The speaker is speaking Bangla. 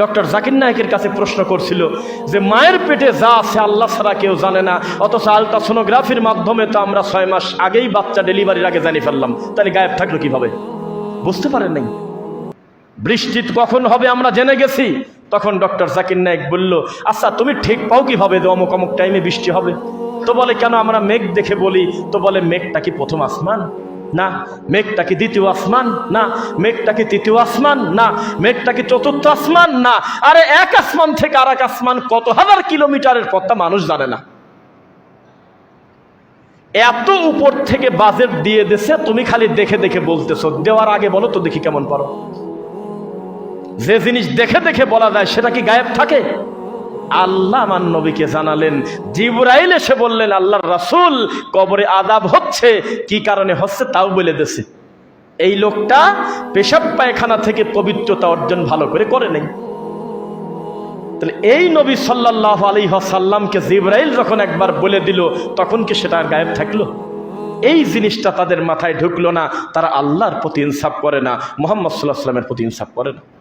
ডক্টর জাকির নায়কের কাছে প্রশ্ন করছিল যে, মায়ের পেটে যা আছে আল্লাহ ছাড়া কেউ জানে না। অথচ আলট্রাসোনোগ্রাফির মাধ্যমে তো আমরা ছয় মাস আগেই বাচ্চা ডেলিভারির আগে জানিয়ে ফেললাম। তাহলে গায়েব থাকল কীভাবে? বুঝতে পারেন নাই। বৃষ্টি কখন হবে আমরা জেনে গেছি। তখন ডক্টর জাকির নায়ক বলল আচ্ছা তুমি ঠিক পাও কীভাবে যে অমুক অমুক টাইমে বৃষ্টি হবে? তো বলে, কেন আমরা মেঘ দেখে বলি? তো বলে, মেঘটা কি প্রথম আসমান? না, মেঘটা কি দ্বিতীয় আসমান? না, মেঘটা কি তৃতীয় আসমান? না, মেঘটা কি চতুর্থ আসমান? না, আরে এক আসমান থেকে আর এক আসমান কত হাজার কিলোমিটারের পথটা মানুষ জানে না। এত উপর থেকে বাজেট দিয়ে দিছে, তুমি খালি দেখে দেখে বলতেছো, দেওয়ার আগে বলো তো দেখি কেমন পারো। যে জিনিস দেখে দেখে বলা যায়, সেটা কি গায়েব থাকে? আল্লাহ আমার নবীকে জানালেন। জিবরাইল এসে বললেন, আল্লাহর রাসূল, কবরে আদাব হচ্ছে। কি কারণে হচ্ছে তাও বলে দেছে। এই লোকটা পেশাব পায়খানা থেকে পবিত্রতা অর্জন ভালো করে করে নেই। তাহলে এই নবী সাল্লাহ আলী সাল্লামকে জিব্রাইল যখন একবার বলে দিল, তখন কি সেটা আর গায়েব থাকল? এই জিনিসটা তাদের মাথায় ঢুকলো না। তারা আল্লাহর প্রতি ইনসাফ করে না, মোহাম্মদ সাল্লাহ সাল্লামের প্রতি ইনসাফ করে না।